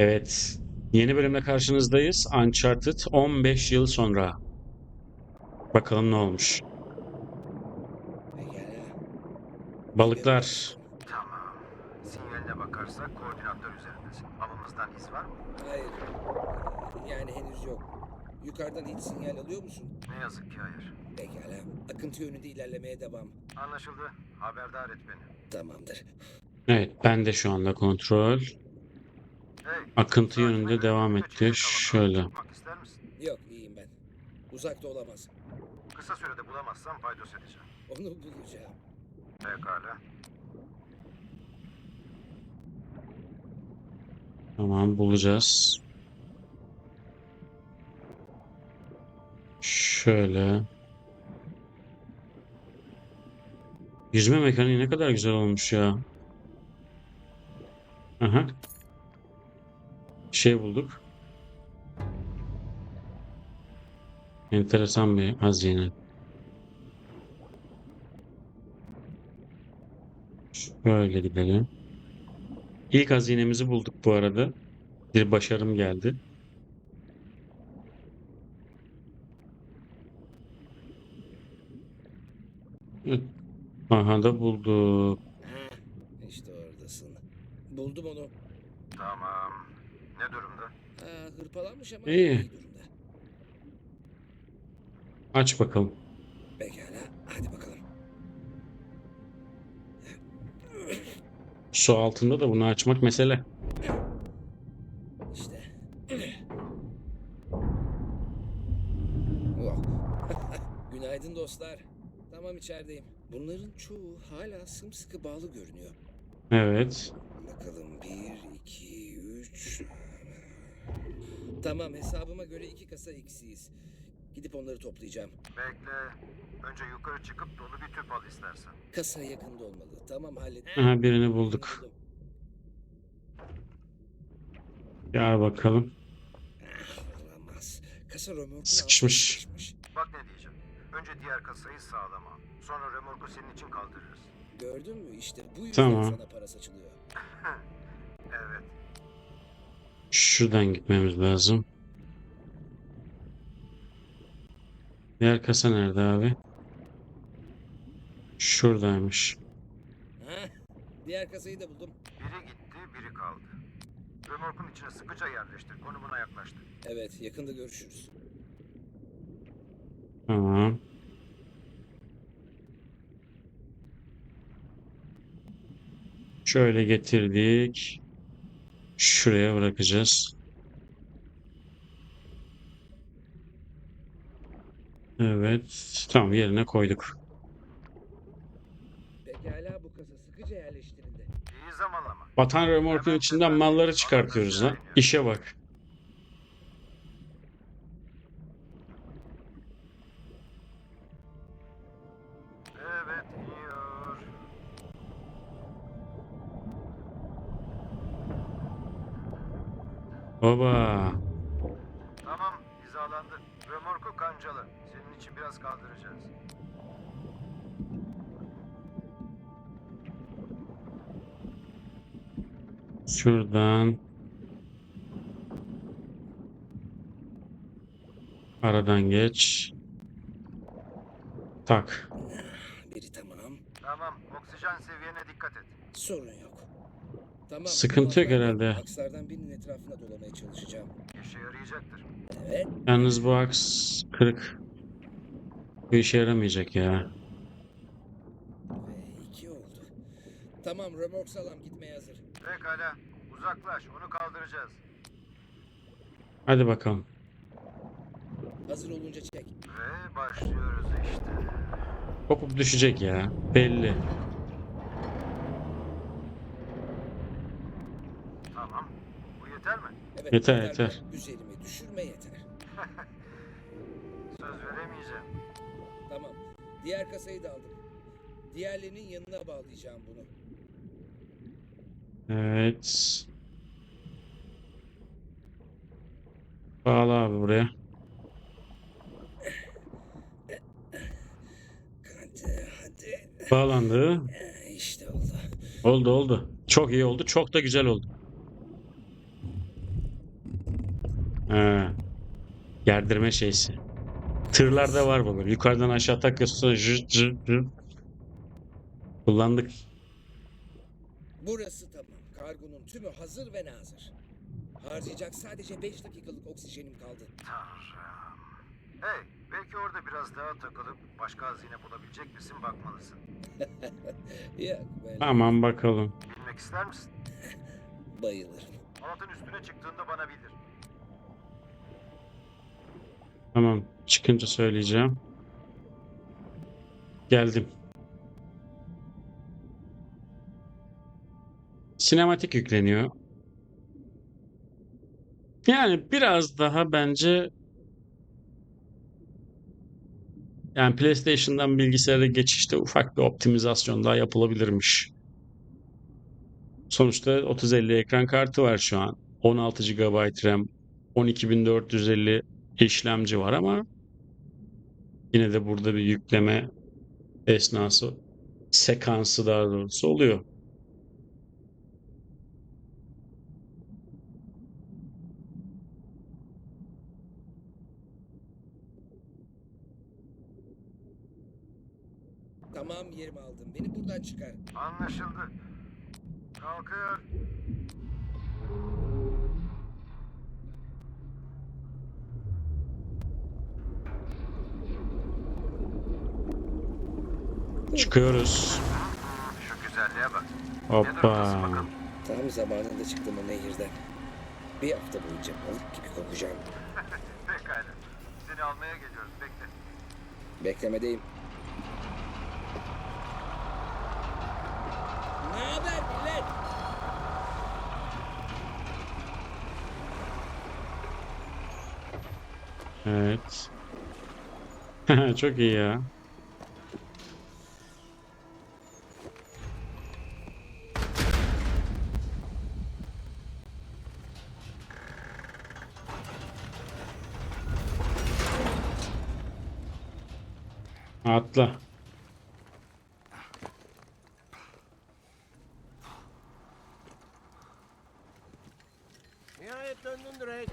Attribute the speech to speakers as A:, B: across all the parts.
A: Evet. Yeni bölümle karşınızdayız. Uncharted 15 yıl sonra. Bakalım ne olmuş. Balıklar.
B: Tamam. Sinyaline bakarsak koordinatlar üzerindesin. Avımızdan iz var mı?
C: Hayır. Yani henüz yok. Yukarıdan hiç sinyal alıyor musun?
B: Ne yazık ki hayır.
C: Pekala. Akıntı yönünde ilerlemeye devam.
B: Anlaşıldı. Haberdar et beni.
C: Tamamdır.
A: Evet, ben de şu anda kontrol. Akıntı yönünde devam etti. Şöyle.
B: Çıkmak ister misin?
C: Yok iyiyim ben. Uzakta olamaz.
B: Kısa sürede bulamazsam paydos edeceğim.
C: Onu bulacağım.
B: Pekala.
A: Tamam, bulacağız. Şöyle. Yüzme mekaniği ne kadar güzel olmuş ya. Aha. Şey bulduk. Enteresan bir hazine. Şöyle gidelim. İlk hazinemizi bulduk bu arada. Bir başarım geldi. Aha da bulduk.
C: İşte oradasın. Buldum onu.
B: Tamam. Ne durumda?
C: Ha, hırpalanmış ama
A: İyi.
C: iyi durumda.
A: Aç bakalım.
C: Pekala. Hadi bakalım.
A: Su altında da bunu açmak mesele.
C: İşte. Oh. Günaydın dostlar. Tamam içerideyim. Bunların çoğu hala sımsıkı bağlı görünüyor.
A: Evet.
C: Bakalım bir, iki, üç. Tamam hesabıma göre iki kasa eksiyiz. Gidip onları toplayacağım.
B: Bekle. Önce yukarı çıkıp dolu bir tüp al istersen.
C: Kasa yakında olmalı. Tamam hallet.
A: Aha birini bulduk. Gel bakalım.
C: Olamaz. Kasa römorkun
A: Sıkışmış.
C: altına sıkışmış.
B: Bak ne diyeceğim. Önce diğer kasayı sağlama. Sonra remorku senin için kaldırırız.
C: Gördün mü işte bu yüzden
A: Tamam.
C: sana para saçılıyor.
B: Evet.
A: Şuradan gitmemiz lazım. Diğer kasa nerede abi? Şuradaymış.
C: Diğer kasayı da buldum.
B: Biri gitti, biri kaldı. Remorkun içine sıkıca yerleştir. Konumuna yaklaştı.
C: Evet yakında görüşürüz.
A: Tamam. Şöyle getirdik. Şuraya bırakacağız. Evet. Tamam yerine koyduk.
C: Pekala bu kasa sıkıca yerleştirildi.
B: İyi zamanlama.
A: Vatan remorkun içinden malları çıkartıyoruz lan. İşe bak. Baba.
B: Tamam, hizalandı. Remorku kancalı. Senin için biraz kaldıracağız.
A: Şuradan. Aradan geç. Tak.
C: Biri tamam.
B: Tamam, oksijen seviyene dikkat et.
C: Sorun yok. Tamam.
A: Sıkıntı yok herhalde.
C: Akslardan birinin etrafına dolamaya çalışacağım.
B: İşe yarayacaktır.
C: Evet.
A: Yalnız bu aks kırık. Bu işe yaramayacak ya.
C: Ve iki oldu. Tamam römork salam gitmeye hazır.
B: Pekala, uzaklaş. Onu kaldıracağız.
A: Hadi bakalım.
C: Hazır olunca çek.
B: Ve başlıyoruz işte.
A: Kopup düşecek ya. Belli.
B: Tamam, bu yeter
C: Evet,
A: Yeter,
C: yeter
A: yeter.
C: Üzerime düşürme yeter.
B: Söz veremeyeceğim.
C: Tamam. Diğer kasayı da aldım. Diğerlerinin yanına bağlayacağım bunu.
A: Evet. Bağla abi buraya.
C: Hadi hadi.
A: Bağlandı.
C: İşte oldu.
A: Oldu oldu. Çok iyi oldu. Çok da güzel oldu. He. Gerdirme şeysi. Tırlarda var bu böyle. Yukarıdan aşağı takıyorsun. Jırt jırt jırt. Kullandık.
D: Burası tamam. Kargonun tümü hazır ve nazır. Harcayacak sadece 5 dakikalık oksijenim kaldı.
B: Tanrım. Hey, belki orada biraz daha takılıp başka hazine bulabilecek misin bakmalısın.
D: Yok böyle
A: Tamam bakalım.
B: Bilmek ister misin?
D: bayılırım.
B: Halatın üstüne çıktığında bana bildir.
A: Tamam. Çıkınca söyleyeceğim. Geldim. Sinematik yükleniyor. Yani biraz daha bence yani PlayStation'dan bilgisayara geçişte ufak bir optimizasyon daha yapılabilirmiş. Sonuçta 3050 ekran kartı var şu an. 16 GB RAM, 12450 işlemci var ama yine de burada bir yükleme esnası sekansı daha doğrusu oluyor.
D: Tamam yerimi aldım. Beni buradan çıkar.
B: Anlaşıldı. Kalkıyor.
A: Çıkıyoruz.
B: Şu güzelliğe bak.
A: Hoppa.
D: Tam zamanında çıktım o nehirden. Bir hafta boyunca balık gibi kokacağım.
B: Pekala. Seni almaya geliyoruz. Bekle.
D: Beklemedeyim. Ne haber millet?
A: Evet. Çok iyi ya. Atla.
C: Nihayet döndün Drake.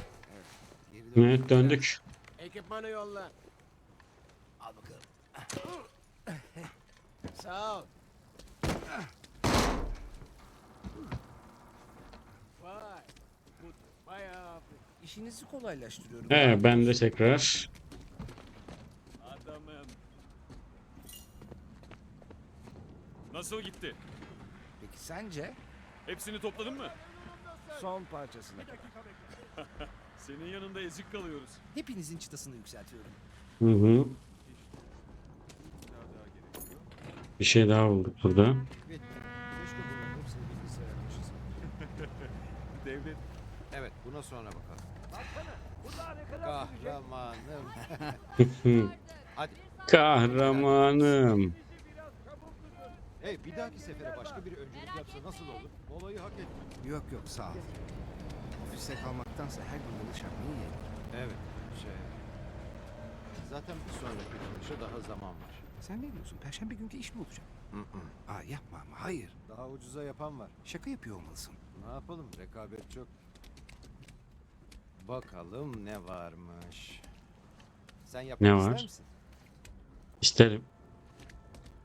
A: Evet döndük.
C: Ekipmanı yolla. Al bakalım. Sağ ol. Vay. Bu bayağı
D: İşinizi kolaylaştırıyorum.
A: He ben de tekrar.
E: Adamım. Nasıl gitti?
C: Peki sence
E: Hepsini topladın mı?
C: son parçasına
E: Senin yanında ezik kalıyoruz.
C: Hepinizin çıtasını yükseltiyorum.
A: Hı hı. Bir şey daha bulduk burada.
E: Devlet
F: Evet, buna sonra bakalım. Kahramanım. Hadi.
A: Kahramanım.
F: Hey, bir dahaki sefere başka biri öncülük yapsa nasıl olur? Olayı hak etti.
C: Yok yok sağ ol. Ofiste kalmaktansa her gün dalış yapmayı yerim.
F: Evet, şey... Zaten bir sonraki dalışa daha zaman var.
C: Sen ne diyorsun? Perşembe günkü iş mi olacak?
F: Hı hı.
C: Aa yapma ama hayır.
F: Daha ucuza yapan var.
C: Şaka yapıyor olmalısın.
F: Ne yapalım, rekabet çok. Bakalım ne varmış. Sen yapmak
A: Ne
F: ister
A: var?
F: misin?
A: İsterim.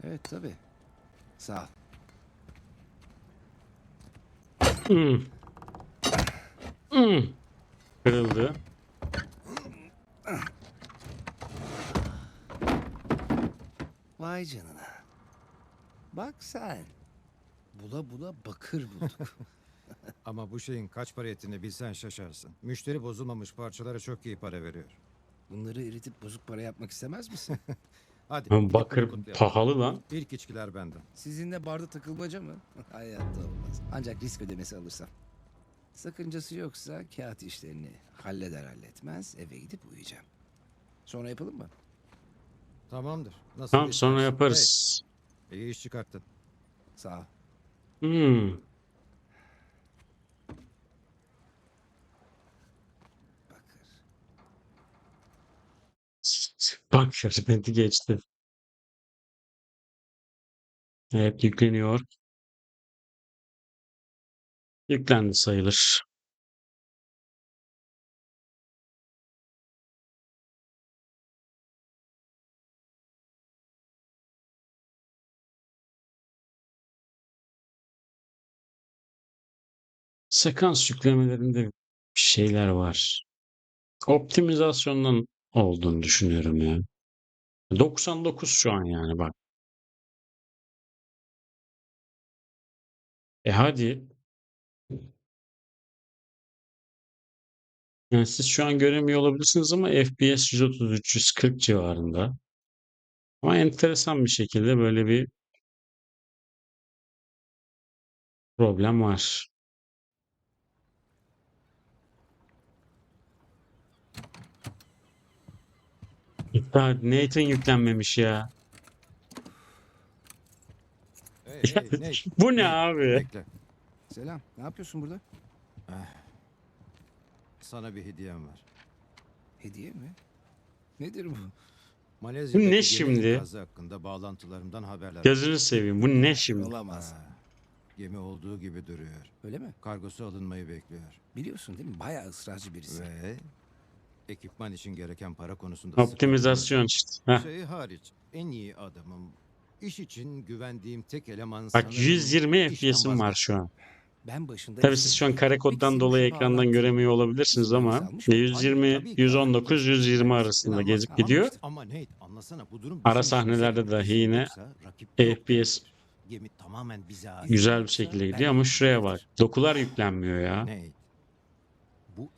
C: Evet tabii. Sağ ol.
A: Hmm. Hmm. Kırıldı.
C: Vay canına. Bak sen. Bula bula bakır bulduk.
G: Ama bu şeyin kaç para ettiğini bilsen şaşarsın. Müşteri bozulmamış parçalara çok iyi para veriyor.
C: Bunları eritip bozuk para yapmak istemez misin?
G: Hadi. Gidip
A: Bakır
G: kutlayalım.
A: pahalı lan.
G: İlk içkiler benden.
C: Sizinle barda takılmaca mı? Hayatta olmaz. Ancak risk ödemesi alırsam. Sakıncası yoksa kağıt işlerini halleder halletmez eve gidip uyuyacağım. Sonra yapalım mı?
G: Tamamdır. Nasıl
A: Tamam sonra yaparız.
G: Hey, iyi iş çıkarttın.
C: Sağ ol.
A: Hmm. Bak beni geçti. Evet yükleniyor. Yüklendi sayılır. Sekans yüklemelerinde bir şeyler var. Optimizasyondan olduğunu düşünüyorum ya. 99 şu an yani bak. E hadi. Yani siz şu an göremiyor olabilirsiniz ama FPS 130-340 civarında. Ama enteresan bir şekilde böyle bir problem var. Daha Nathan yüklenmemiş ya.
B: Hey, hey,
A: Bu ne abi?
B: Bekle.
C: Selam. Ne yapıyorsun burada?
B: Sana bir hediyem var.
C: Hediye mi? Nedir bu?
B: Malezya'daki
A: Bu ne
B: gemi
A: şimdi?
B: hakkında bağlantılarımdan haberler.
A: Gözünü seveyim. Bu ne şimdi?
C: Olamaz.
B: Ha, Gemi olduğu gibi duruyor.
C: Öyle mi?
B: Kargosu alınmayı bekliyor.
C: Biliyorsun değil mi? Bayağı ısrarcı birisi.
B: Ve ekipman için gereken para konusunda
A: Optimizasyon işte. Heh.
B: Şey hariç en iyi adamım. İş için güvendiğim tek eleman
A: Bak
B: sanırım
A: 120
B: işten
A: FPS'im var şu an.
C: Ben başında...
A: Tabii siz şu an kare koddan dolayı ekrandan göremiyor olabilirsiniz ama 120, 119, 120 arasında gezip gidiyor.
B: Ama Nate anlasana bu durum
A: Ara sahnelerde dahi yine. FPS
B: Gemi tamamen bize ait.
A: güzel bir şekilde gidiyor ama şuraya bak. Dokular yüklenmiyor ya.
B: Nate,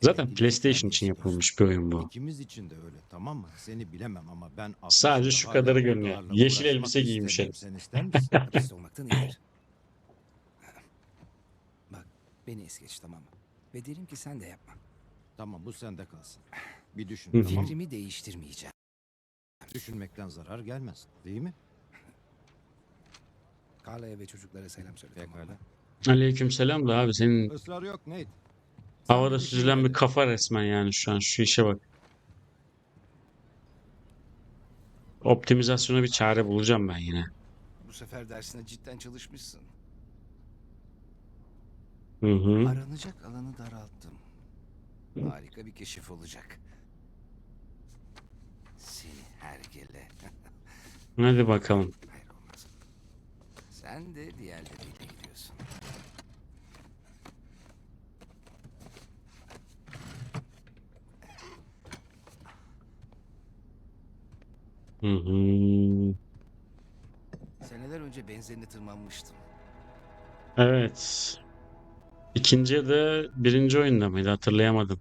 A: Zaten PlayStation için yapılmış bir oyun bu.
B: İkimiz için de öyle tamam mı? Seni bilemem ama ben
A: Sadece
B: 60'ta
A: şu kadarı görünüyor. Yeşil elbise giymiş
B: istemiyorum. Sen ister misin?
C: Olmaktan iyidir. Bak beni es geç tamam mı? Ve derim ki sen de yapma.
B: tamam bu sende kalsın. Bir düşün
A: Hı
B: tamam mı?
C: Fikrimi değiştirmeyeceğim.
B: Düşünmekten zarar gelmez değil mi?
C: Carla'ya ve çocuklara selam söyle tamam
B: Pekala.
C: mı?
A: Aleykümselam da abi senin
B: Israr yok Nate.
A: Havada süzülen bir kafa resmen yani şu an. Şu işe bak. Optimizasyona bir çare bulacağım ben yine.
C: Bu sefer dersine cidden çalışmışsın.
A: Hı hı.
C: Aranacak alanı daralttım. Harika bir keşif olacak. Seni hergele.
A: Hadi bakalım.
C: Hayır olmaz. Sen de diğerleriyle
A: Hı hı.
C: Seneler önce benzerini tırmanmıştım.
A: Evet. İkinci de birinci oyunda mıydı hatırlayamadım.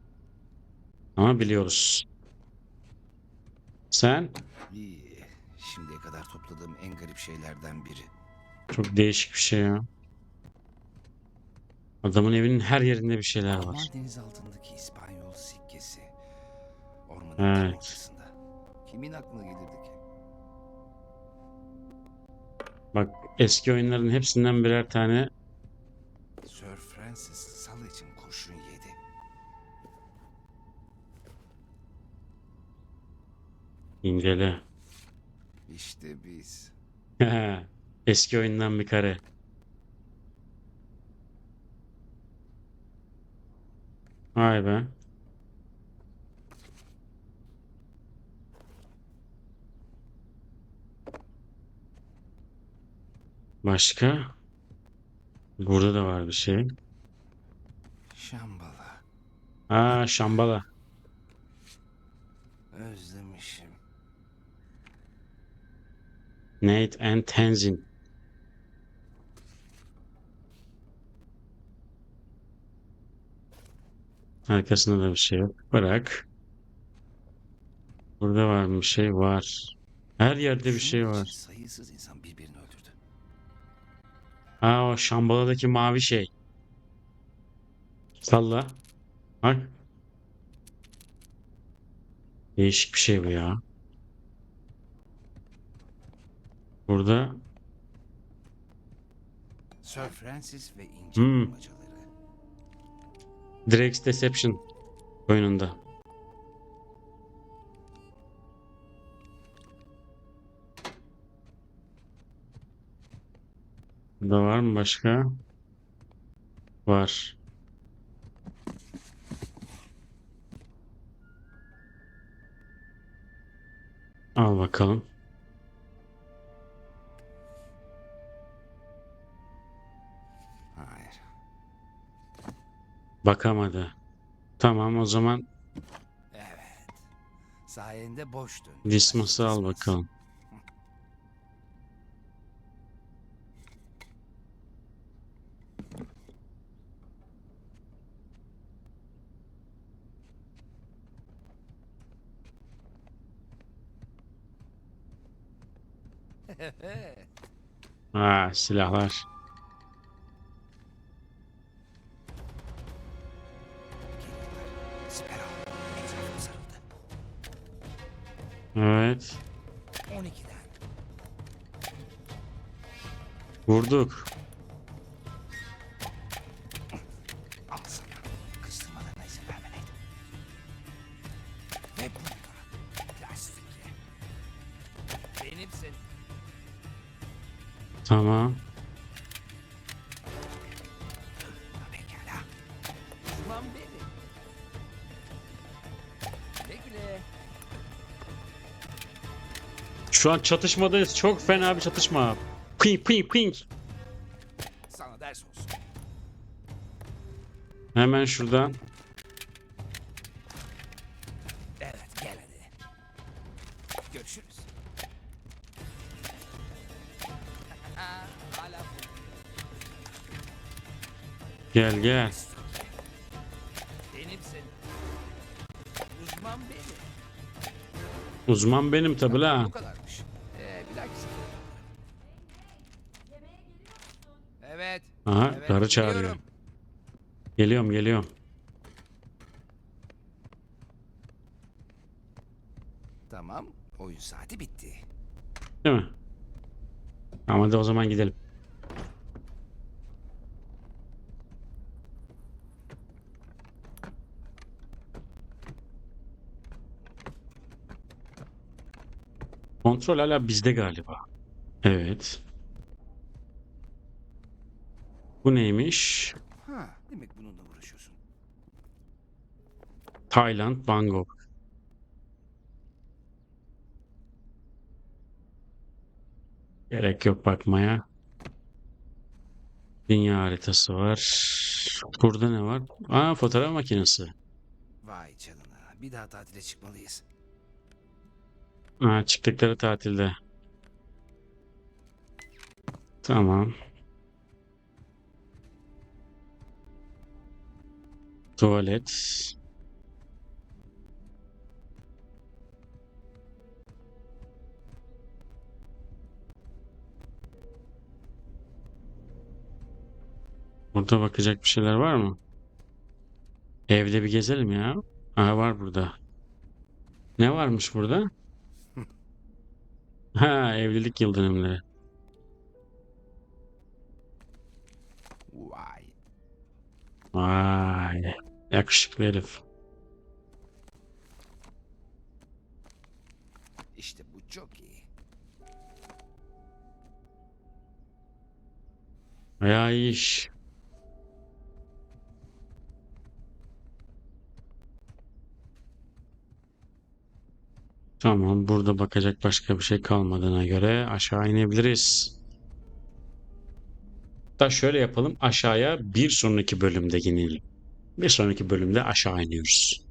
A: Ama biliyoruz. Sen
C: İyi. Şimdiye kadar topladığım en garip şeylerden biri.
A: çok değişik bir şey ya. Adamın evinin her yerinde bir şeyler var.
C: deniz altındaki İspanyol sikkesi. Ormanın
A: Evet.
C: tam ortasında. Kimin aklına gelirdi ki?
A: Bak eski oyunların hepsinden birer tane
C: Sir Francis Sal için kurşun yedi.
A: incele.
C: İşte biz.
A: Eski oyundan bir kare. Vay be. Başka? Burada da var bir şey.
C: Şambala.
A: Aa Şambala.
C: Özlemişim.
A: Nate and Tenzin. Arkasında da bir şey yok. Bırak. Burada var mı bir şey? Var. Her yerde bir şey var.
C: Sayısız insan birbirini
A: Aa o Şambala'daki mavi şey. Salla. Bak. Değişik bir şey bu ya. Burada
C: Sir Francis ve İnci
A: Hmm.
C: bulmacaları.
A: Drake's Deception oyununda. Burada var mı başka? Var. Al bakalım.
C: Hayır.
A: Bakamadı. Tamam o zaman
C: Evet. Sayende boş dön.
A: Dismas'ı al bakalım. Ha silahlar. Evet.
C: 12'den.
A: Vurduk. Tamam. Şu an çatışmadayız. Çok fena bir çatışma. Ping ping ping.
C: Sana ders olsun.
A: Hemen şuradan.
C: Gel
A: gel.
C: benimsin. Uzman benim.
A: Uzman benim tabi la.
C: Bu kadarmış. Ee, bir. Evet.
A: Aha
C: evet,
A: karı çağırıyor.
C: geliyorum.
A: Geliyorum geliyorum.
C: Tamam. Oyun saati bitti.
A: Değil mi? Ama hadi o zaman gidelim. Kontrol hala bizde galiba. Evet. Bu neymiş?
C: Ha, demek bununla uğraşıyorsun.
A: Tayland, Bangkok. Gerek yok bakmaya. Dünya haritası var. Burada ne var? Aa fotoğraf makinesi.
C: Vay canına. Bir daha tatile çıkmalıyız.
A: Ha, çıktıkları tatilde. Tamam. Tuvalet. Burada bakacak bir şeyler var mı? Evde bir gezelim ya. Aha var burada. Ne varmış burada? Ha, evlilik yıl dönümleri.
C: Vay.
A: Vay. Yakışıklı herif.
C: İşte bu çok iyi.
A: Bayağı iyi iş. Tamam, burada bakacak başka bir şey kalmadığına göre aşağı inebiliriz. Da şöyle yapalım, aşağıya bir sonraki bölümde inelim. Bir sonraki bölümde aşağı iniyoruz.